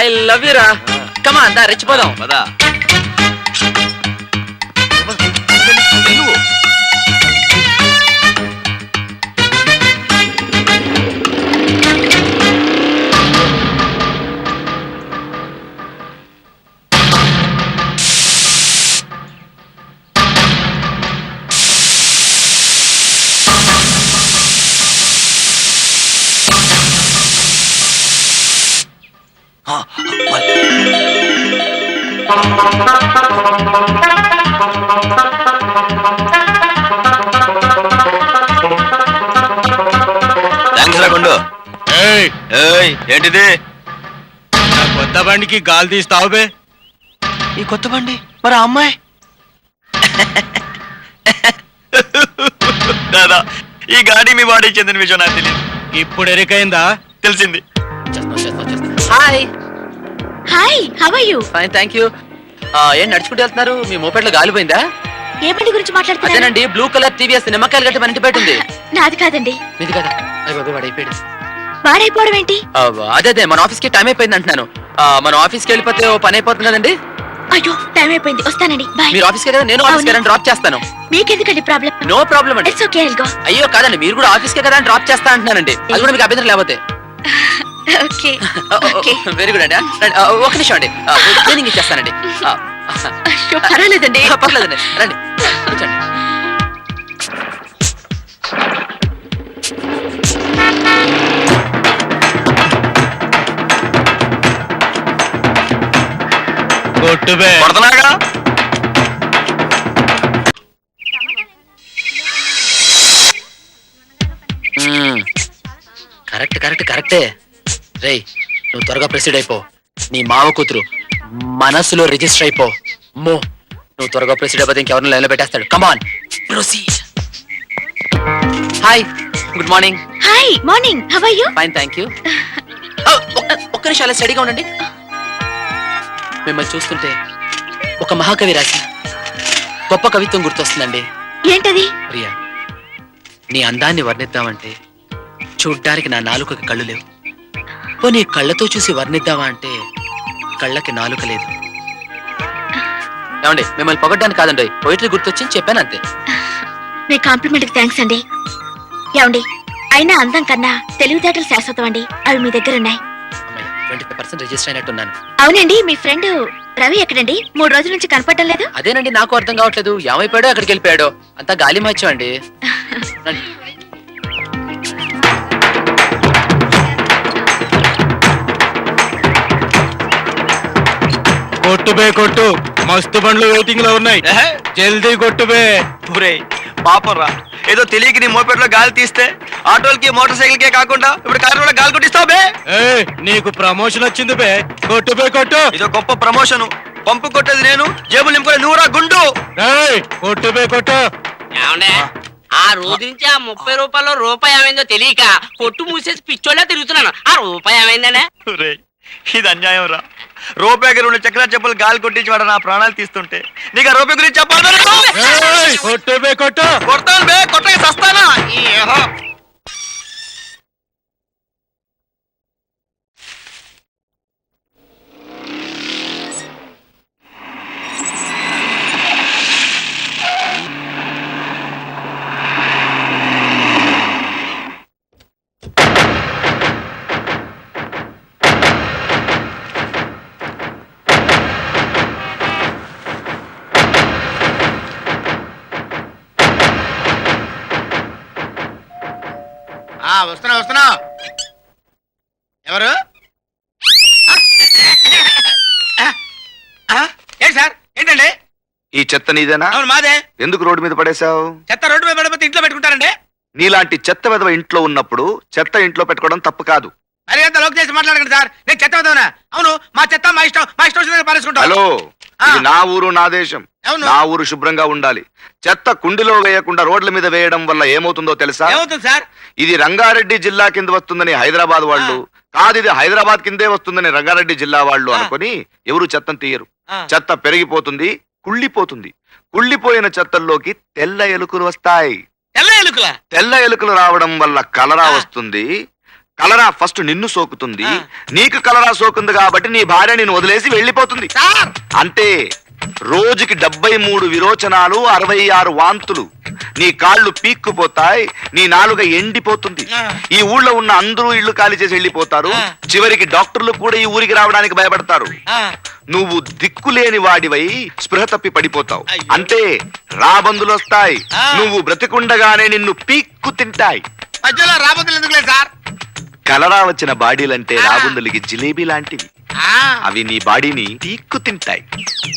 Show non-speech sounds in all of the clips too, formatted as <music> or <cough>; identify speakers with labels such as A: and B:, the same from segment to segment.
A: I love you రా కమా అందా రెచ్చిపోదాం.
B: పదా. థ్యాంక్స్ రా గుండు.
C: ఏయ్.
B: ఏయ్ ఏంటిది?
C: నా కొత్త బండికి గాలి తీస్తావు బే.
B: ఈ కొత్త బండి? మరి ఆ అమ్మాయి? దాదా ఈ గాడి మీ బాడీ చెందిన విషయం నాకు తెలియదు.
C: ఇప్పుడు ఎరికైందా?
B: తెలిసింది.
A: Hi
D: hi how are you
A: fine thank you ఏం నడుచుకుంటూ వెళ్తున్నారు? మీ మోపెట్లో గాలిపోయిందా?
D: ఏ బండి గురించి మాట్లాడుతున్నారు?
A: అదేనండి బ్లూ కలర్ టీవీఎస్ నిమ్మకాయలు గట్టి మన ఇంటి పెట్టింది
D: నాది కాదండి.
A: మీది కదా? అయ్య బాబాయ్ వాడు అయిపోయాడు
D: వాడైపోవడం ఏంటి?
A: అదే అదే మన ఆఫీస్కి టైం అయిపోయింది అంటున్నాను. మన ఆఫీస్కి వెళ్ళిపోతే ఓ పని అయిపోతుంది కదండి?
D: అయ్యో టైం అయిపోయింది. వస్తానండి. బాయ్
A: మీరు ఆఫీస్కి కదా నేను ఆఫీస్కి
D: అవును.
A: డ్రాప్ చేస్తాను.
D: మీకెందుకండి ప్రాబ్లం
A: నో ప్రాబ్లం అండి.
D: ఇట్స్ ఓకే ఐల్ గో
A: అయ్యో కాదండి మీరు కూడా ఆఫీస్కే కదా డ్రాప్ చేస్తా అంటున్నానండి. అది కూడా మీకు అభ్యంతరం లేకపోతే.
D: ఓకే. <laughs> ఓకే.
A: వెరీ గుడ్ అండి. ఒక నిమిషం అండి. ట్రైనింగ్ <laughs> ఇచ్చేస్తానండి.
D: పర్వాలేదండి.
A: ఆ, పర్లేదండి రండి. కూర్చోండి. కరెక్ట్ కరెక్ట్ కరెక్టే. రేయ్ నువ్వు త్వరగా ప్రెసిడ్ అయిపో. నీ మావ కూతురు మనసులో రిజిస్టర్ అయిపో. మో నువ్వు త్వరగా ప్రెసిడ్ అయిపోతే ఇంకెవరిని లైన్లో పెట్టేస్తాడు. Come on proceed hi good morning
D: hi morning how are you
A: fine thank you ఒక్క నిమిషం అలా స్టడీగా ఉండండి. మిమ్మల్ని చూస్తుంటే ఒక మహాకవి రాసిన గొప్ప కవిత్వం గుర్తొస్తుందండి.
D: ఏంటది?
A: ప్రియా నీ అందాన్ని వర్ణిద్దామంటే చూడ్డానికి నా నాలుకకి కళ్ళు లేవు. నీ కళ్ళతో చూసి వర్ణిద్దామా అంటే కళ్ళకి నాలుక లేదు. ఏమండి మిమ్మల్ని పొగడ్డానికి కాదండి. పోయిటరీ గుర్తొచ్చి చెప్పాను అంతే.
D: మీ కాంప్లిమెంట్కి థ్యాంక్స్ అండి. ఏమండి అయినా అందం కన్నా తెలివితేటలు శాశ్వతం అండి. అవి మీ దగ్గర ఉన్నాయి.
A: ట్వంటీ ఫైవ్ పర్సెంట్ రిజిస్టర్ అయినట్టున్నాను.
D: అవునండి మీ ఫ్రెండ్ రవి ఎక్కడండి? మూడు రోజుల నుంచి కనపడటం లేదు?
A: అదేనండి నాకు అర్థం కావట్లేదు. ఏమైపోయాడో అక్కడికి వెళ్ళిపోయాడో. అంతా గాలి మచ్చం అండి. <laughs>
C: కొట్టు బే కొట్టు. మస్తు బండ్లు వెయిటింగ్లో ఉన్నాయి. జల్దీ కొట్టు బే.
B: ఒరేయ్, పాపం రా. ఏదో తెలియక నీ మోపెట్లో గాలి తీస్తే ఆటోలకి మోటార్ సైకిల్ కే కాకుండా ఇప్పుడు కారు కూడా గాలి కొట్టిస్తావు బే.
C: ఏయ్ నీకు ప్రమోషన్ వచ్చింది బే. కొట్టు బే కొట్టు.
B: ఇదో గొప్ప ప్రమోషన్ పంపు కొట్టేది నేను జేబులు నింపుకొని నువ్వురా గుండు.
C: ఏయ్ కొట్టు బే కొట్టు.
E: ఏమండే? ఆ. రోజు నుంచి ఆ ముప్పై రూపాయలు రూపాయి ఏమైందో తెలియక కొట్టు మూసేసి పిచ్చోళ్ళ తిరుగుతున్నాను. ఆ రూపాయి ఏమైందనే?
B: ఒరేయ్, ఇది అన్యాయం రా. రూపాయికి రెండు చక్రాల చెప్పులు గాలి కొట్టించి వాడు నా ప్రాణాలు తీస్తుంటే. నీకు ఆ రూపాయి గురించి చెప్పాలి
C: కొట్టు బే కొట్టు.
B: కొడతాను బే కొట్టగా సస్తానా?
F: ఆ వస్తున్నా వస్తున్నా. ఎవరు? సార్? ఏంటండి?
G: ఈ చెత్త నీదేనా?
F: అవును మాదే.
G: ఎందుకు రోడ్డు మీద పడేశావు?
F: చెత్త రోడ్డు మీద పడిపోతే ఇంట్లో పెట్టుకుంటారండి.
G: నీలాంటి చెత్త విధవ ఇంట్లో ఉన్నప్పుడు చెత్త ఇంట్లో పెట్టుకోవడం తప్పు కాదు.
F: మరి అంత లోక్ చేసి మాట్లాడకండి సార్. నేను చెత్త వదవనా అవును మా చెత్త మా ఇష్టం మా ఇష్టం వచ్చిన పారేసుకుంటాం.
G: హలో. ఇది నా ఊరు నా దేశం. నా ఊరు శుభ్రంగా ఉండాలి. చెత్త కుండిలో వేయకుండా రోడ్ల మీద వేయడం వల్ల ఏమవుతుందో తెలుసా?
F: సార్?
G: ఇది రంగారెడ్డి జిల్లా కింద వస్తుందని హైదరాబాద్ వాళ్ళు కాదు ఇది హైదరాబాద్ కిందే వస్తుందని రంగారెడ్డి జిల్లా వాళ్ళు. అనుకొని ఎవరు చెత్తను తీయరు. చెత్త పెరిగిపోతుంది కుళ్ళిపోతుంది. కుళ్ళిపోయిన చెత్తల్లోకి తెల్ల ఎలుకలు వస్తాయి.
F: తెల్ల ఎలుకలా?
G: తెల్ల ఎలుకలు రావడం వల్ల కలరా. వస్తుంది. కలరా ఫస్ట్ నిన్ను సోకుతుంది. నీకు కలరా సోకుంది కాబట్టి నీ భార్య నిన్ను వదిలేసి వెళ్ళిపోతుంది. అంతే రోజుకి డెబ్బై మూడు విరోచనాలు అరవై ఆరు వాంతులు. నీ కాళ్ళు పీక్కుపోతాయి నీ నాలుక ఎండిపోతుంది. ఈ ఊళ్ళో ఉన్న అందరూ ఇళ్ళు ఖాళీ చేసి వెళ్ళిపోతారు. చివరికి డాక్టర్లు కూడా ఈ ఊరికి రావడానికి భయపడతారు. నువ్వు దిక్కులేని వాడివై స్పృహ తప్పి పడిపోతావు. అంతే రాబందులు వస్తాయి నువ్వు బ్రతికుండగానే నిన్ను పీక్కు తింటాయి.
F: మధ్యలో సార్?
G: కలరా వచ్చిన బాడీలంటే రాబందులకి జిలేబీ లాంటివి. అవి నీ బాడీని పీక్కు తింటాయి.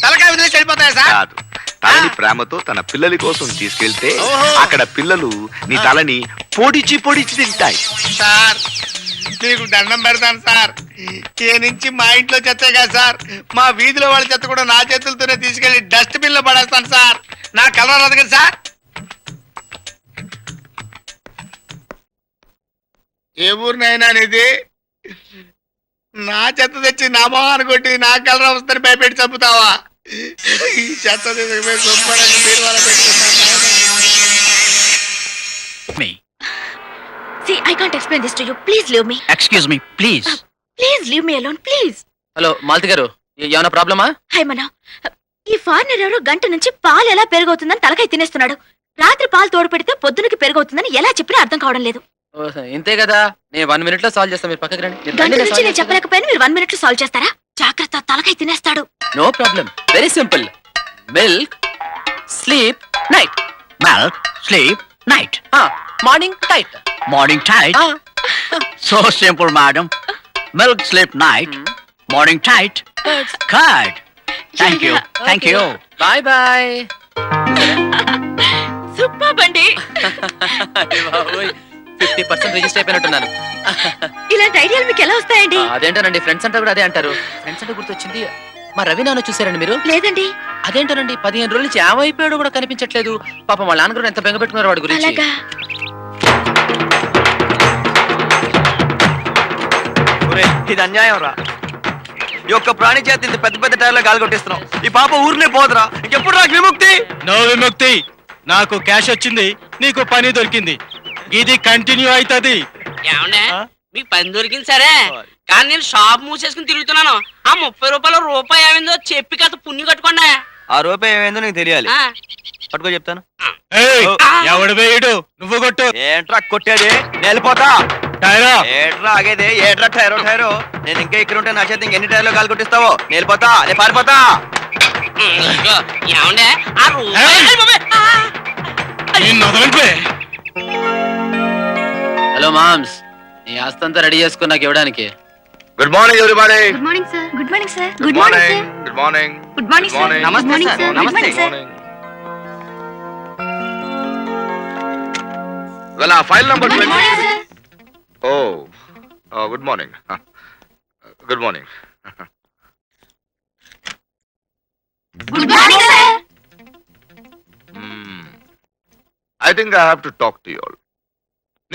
F: తలకాయ వదిలేసి వెళ్ళిపోతాయా సార్?
G: కాదు. తలని ప్రేమతో తన పిల్లల కోసం తీసుకెళ్తే. అక్కడ పిల్లలు నీ తలని పొడిచి పొడిచి తింటాయి.
F: సార్ మీకు దండం పెడతాను సార్. ఏ నుంచి మా ఇంట్లో చెత్తే కదా సార్. మా వీధిలో వాళ్ళ చెత్త కూడా నా చేతులతోనే తీసుకెళ్ళి డస్ట్ బిన్లో పడేస్తాను సార్. నా కలర్ రాదు కదా సార్. ఏ ఊరినైనా ఇది నా చెత్త తెచ్చి నా మొహాన్ని కొట్టి నా కలర్ వస్తుందని భయపెట్టి చంపుతావా ఈ చెత్త తీసుకుపోయి.
C: మీ
D: See, I can't explain this to you. Please leave me.
C: Excuse me please
D: Please leave me alone, please.
A: Hello Malathi garu ఏ- ఏమైనా ప్రాబ్లమా
D: హాయ్ మన ఈ ఫారినర్ ఎవరో గంట నుంచి పాలు ఎలా పెరుగవుతుందని తలకాయ తినేస్తున్నాడు రాత్రి పాలు తోడు పెడితే పొద్దునకి పెరుగవుతుందని ఎలా చెప్పినా అర్థం కావడం లేదు
A: ఇంతే కదా? నేను వన్ మినిట్లో సాల్వ్ చేస్తాను మీరు పక్కకి రండి. మీరు
D: గంట
A: రండి, నేను
D: నుంచి
A: solve
D: నేను
A: చేస్తాను.
D: చెప్పలేకపోయినా మీరు వన్ మినిట్లో సాల్వ్ చేస్తారా? జాగ్రత్త తలకాయ తినేస్తాడు.
A: No problem very simple milk sleep night
C: milk sleep night
A: morning tight
C: morning tight so simple madam milk sleep night morning tight curd thank you thank you
A: bye bye
D: super బండి
A: fifty percent register అయిపోయినట్టున్నాను.
D: ఇలాంటి ఐడియాలు మీకు ఎలా వస్తాయండి?
A: అదేంటోనండి friends అంటే కూడా అదే అంటారు. ఫ్రెండ్స్ అంటే గుర్తొచ్చింది మా రవి నాన్న చూసారండి మీరు?
D: లేదండి.
A: అదేంటోనండి పదిహేను రోజుల నుంచి ఏమైపోయాడు కూడా కనిపించట్లేదు. పాపం వాళ్ళ నాన్నగారు ఎంత బెంగ పెట్టుకున్నారు వాడి గురించి.
D: అలాగా.
B: ఒరేయ్, ఇది అన్యాయం రా. ఈ ఒక్క ప్రాణి చేతి ఇంత పెద్ద పెద్ద టైర్లో గాలి కొట్టిస్తున్నాం ఈ పాప ఊరినే పోదురా. ఇంకెప్పుడు నాకు విముక్తి
C: నో విముక్తి. నాకు క్యాష్ వచ్చింది నీకు పని దొరికింది. ఇది కంటిన్యూ అవుతుంది.
E: ఏమండే? మీకు పని దొరికింది సరే. కానీ నేను షాప్ మూసేసుకుని తిరుగుతున్నాను. ఆ ముప్పై రూపాయల రూపాయి ఏమైందో చెప్పి కథ పుణ్యం కట్టుకోండి.
B: ఆ రూపాయి ఏమైందో నీకు తెలియాలి. పట్టుకో చెప్తాను.
C: ఎవడు వేయడు నువ్వు కొట్టు.
B: ఏంట్రా కొట్టేది? వెళ్ళిపోతా
C: టైరా.
B: ఏట్రా ఆగేది? ఏట్రా టైరో టైరో? నేను ఇంకా ఇక్కడ ఉంటే నా చేత ఇంకెన్ని టైర్లో గాలి కొట్టిస్తావో? వెళ్ళిపోతా నేను పారిపోతా.
E: ఏమండే? ఆ రూపాయి
A: మామ్స్. నీ ఆస్తంతా రెడీ చేసుకుని నాకు ఇవ్వడానికి.
G: Good morning everybody
D: good morning sir good morning sir
G: good morning good morning
D: good morning sir
G: Morning.
B: నమస్తే
D: Good morning,
B: సార్ నమస్తే
D: morning, sir.
G: వెల్ ఆ file number
D: sir
G: oh good morning good morning
D: good morning sir
G: I think I have to talk to all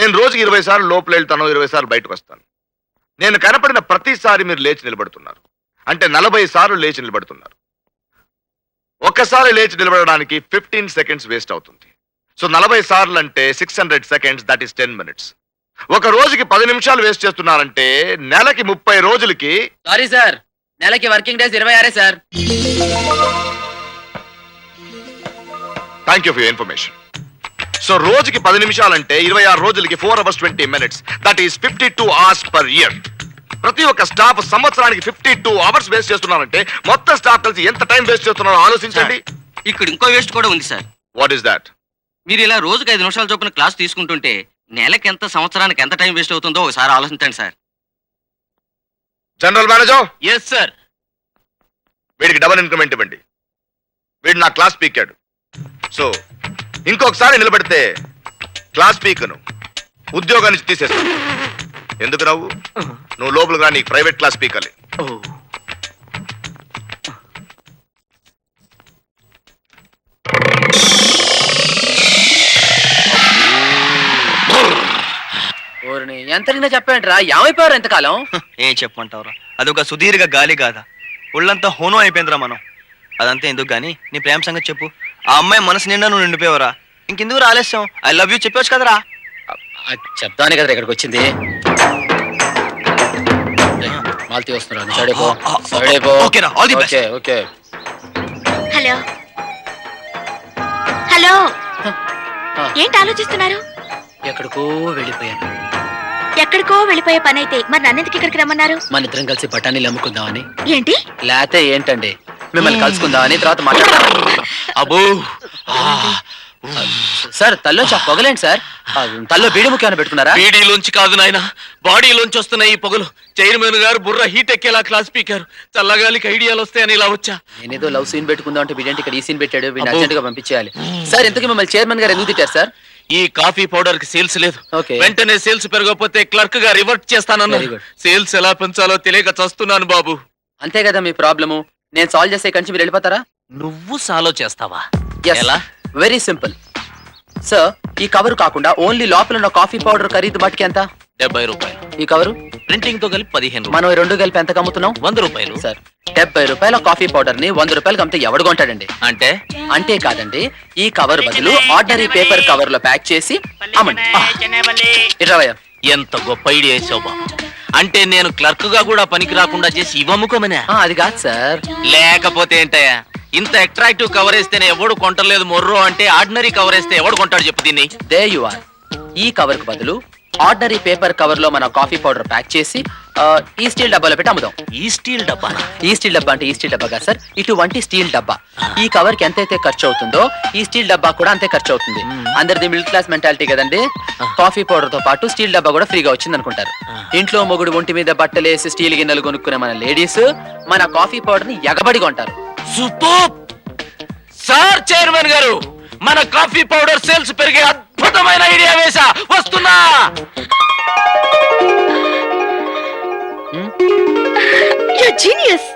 G: నేను రోజుకి ఇరవై సార్లు లోపల వెళ్తాను ఇరవై సార్లు బయటకు వస్తాను. నేను కనపడిన ప్రతిసారి మీరు లేచి నిలబడుతున్నారు. అంటే నలభై సార్లు లేచి నిలబడుతున్నారు. ఒక్కసారి లేచి నిలబడడానికి ఫిఫ్టీన్ సెకండ్స్ వేస్ట్ అవుతుంది. సో నలభై సార్లు అంటే six hundred seconds that is ten minutes. ఒక రోజుకి పది నిమిషాలు వేస్ట్ చేస్తున్నారంటే నెలకి ముప్పై రోజులకి
A: సారీ సార్ నెలకి వర్కింగ్ డేస్ ఇరవై ఆరే sir.
G: Thank you for information so రోజుకి పది నిమిషాలంటే ఇరవై ఆరు రోజులకి four hours twenty minutes that is fifty two hours per year ప్రతి ఒక్క స్టాఫ్ సంవత్సరానికి ఫిఫ్టీ టూ అవర్స్ వేస్ట్ చేస్తున్నారంటే మొత్తం స్టాఫ్ కలిసి ఎంత టైం వేస్ట్ చేస్తున్నారో ఆలోచించండి.
H: ఇక్కడ ఇంకో వేస్ట్ కూడా ఉంది సార్
G: వాట్ ఈస్ దాట్
H: మీరు ఇలా రోజుకి ఐదు నిమిషాల చొప్పున క్లాస్ తీసుకుంటుంటే నెలకి ఎంత సంవత్సరానికి ఎంత టైం వేస్ట్ అవుతుందో ఒకసారి ఆలోచించండి sir
G: general manager
C: yes sir
G: వీడికి డబల్ ఇంక్రిమెంట్ ఇవ్వండి. వీడు నా క్లాస్ పీకాడు సో ఇంకొకసారి నిలబెడితే క్లాస్ పీకను. ఉద్యోగాన్ని నుంచి తీసేస్తాను ఎందుకు నవ్వు నువ్వు లోపలికి రా నీకు ప్రైవేట్ క్లాస్ పీకాలి.
A: ఓరిని ఎంత అడిగినా చెప్పండి ఏమైపోయారు ఎంతకాలం <laughs>
B: ఏం చెప్పమంటావురా? అదొక సుదీర్ఘ గాలి కాదా ఒళ్ళంతా హోనం అయిపోయిందిరా మనం. అదంతా ఎందుకు గానీ? నీ ప్రేమ సంగతి చెప్పు. ఆ అమ్మాయి మనసు నిండా నువ్వు నిండిపోయావరా. ఇంకెందుకు ఆలస్యం ఐ లవ్ యూ చెప్పొచ్చు కదరా.
A: చెప్తాను కదా ఇక్కడికి వచ్చింది. మాల్తీ
B: ఓకేరా, all the best.
A: Okay okay.
D: Hello. Hello.
A: ఆ.
D: ఏంటి ఆలోచిస్తున్నారు?
A: ఎక్కడికో వెళ్ళిపోయాను.
D: ఎక్కడికో వెళ్ళిపోయే పని అయితే మరి నన్నెందుకు ఇక్కడికి రమ్మన్నారు?
A: మన ఇద్దరం కలిసి బఠానీలు అమ్ముకుందామని.
D: ఏంటి?
A: లేతే ఏంటండి? మిమ్మల్ని కలుసుకుందామని తర్వాత మాట్లాడదాం.
B: అబో
A: సార్ తల్లో చా పొగలేండి సార్. తల్లో బీడి ముఖ్యం ఏమైనా పెట్టుకున్నారా?
I: బీడీలోంచి కాదు నాయన బాడీలోంచి వస్తున్నాయి ఈ పొగలు. చైర్మన్ గారు బుర్ర హీట్ ఎక్కేలా క్లాస్ స్పీకర్ చల్లగాలికి ఐడియాలు వస్తాయని ఇలా వచ్చా.
A: నేనేదో లవ్ సీన్ పెట్టుకుందాం అంటే వీడంటే ఇక్కడ ఈ సీన్ పెట్టాడు? వీడిని
I: అబ్బో.
A: అర్జెంట్గా పంపించేయాలి. సార్ ఇంతకీ మిమ్మల్ని చైర్మన్ గారు ఎందుకు తిట్టారు సార్?
I: ఈ కాఫీ పౌడర్కి సేల్స్ లేదు. వెంటనే సేల్స్ పెరగకపోతే క్లర్క్గా రివర్ట్ చేస్తానన్నారు. సేల్స్ ఎలా పెంచాలో తెలియక చస్తున్నాను బాబు.
A: అంతే కదా మీ ప్రాబ్లము? నేను సాల్వ్ చేసే కంచి మీరు వెళ్ళిపోతారా?
I: నువ్వు సాలో చేస్తావా?
A: ఎలా? వెరీ సింపుల్ సార్ ఈ కవర్ కాకుండా ఓన్లీ లోపల ఉన్న కాఫీ పౌడర్ ఖరీదు మట్టుకి ఎంత?
I: డెబ్బై రూపాయలు.
A: ఈ కవరు?
I: ప్రింటింగ్తో కలిపి పదిహేను రూపాయలు.
A: మనం ఈ రెండు కలిపి ఎంత అమ్ముతున్నాం
I: వంద రూపాయలు.
A: సార్ డెబ్బై రూపాయల కాఫీ పౌడర్ని వంద రూపాయలకి అమ్మితే ఎవడు కొంటాడండి?
I: అంటే?
A: అంటే కాదండి ఈ కవర్ బదులు ఆర్డినరీ పేపర్ కవర్లో ప్యాక్ చేసి అమ్మండి. ఇరవయ్య
I: ఎంత గొప్ప ఐడియా బాబు అంటే నేను క్లర్క్గా కూడా పనికి రాకుండా చేసి ఇవ్వముకోమనే
A: ఆ, అది కాదు సార్
I: లేకపోతే ఏంటయ్యా? ఇంత అట్రాక్టివ్ కవర్ వేస్తేనే ఎవడు కొంటలేదు మొర్రో అంటే ఆర్డినరీ కవర్ వేస్తే ఎవడు కొంటాడు చెప్పు దీన్ని.
A: దే యు ఆర్ ఈ కవర్కు బదులు ఆర్డినరీ పేపర్ కవర్లో మన కాఫీ పౌడర్ ప్యాక్ చేసి ఆ, ఈ స్టీల్ డబ్బాలో పెట్టి అమ్ముదాం.
I: ఈ స్టీల్ డబ్బా?
A: ఈ స్టీల్ డబ్బా అంటే ఈ స్టీల్ డబ్బా కాదు సార్ ఇటువంటి స్టీల్ డబ్బా. ఈ కవర్కి ఎంతైతే ఖర్చు అవుతుందో ఈ స్టీల్ డబ్బా కూడా అంతే ఖర్చు అవుతుంది. అందరిది మిడిల్ క్లాస్ మెంటాలిటీ కదండి. కాఫీ పౌడర్తో పాటు స్టీల్ డబ్బా కూడా ఫ్రీగా వచ్చింది అనుకుంటారు. ఇంట్లో మొగుడు ఒంటి మీద బట్టలేసి స్టీల్ గిన్నెలు కొనుక్కునే మన లేడీస్ మన కాఫీ పౌడర్ని ఎగబడి కొంటారు.
I: సూపర్ సార్ చైర్మన్ గారు మన కాఫీ పౌడర్ సేల్స్ పెరిగే అద్భుతమైన ఐడియా వేసా వస్తున్నా!
D: జీనియస్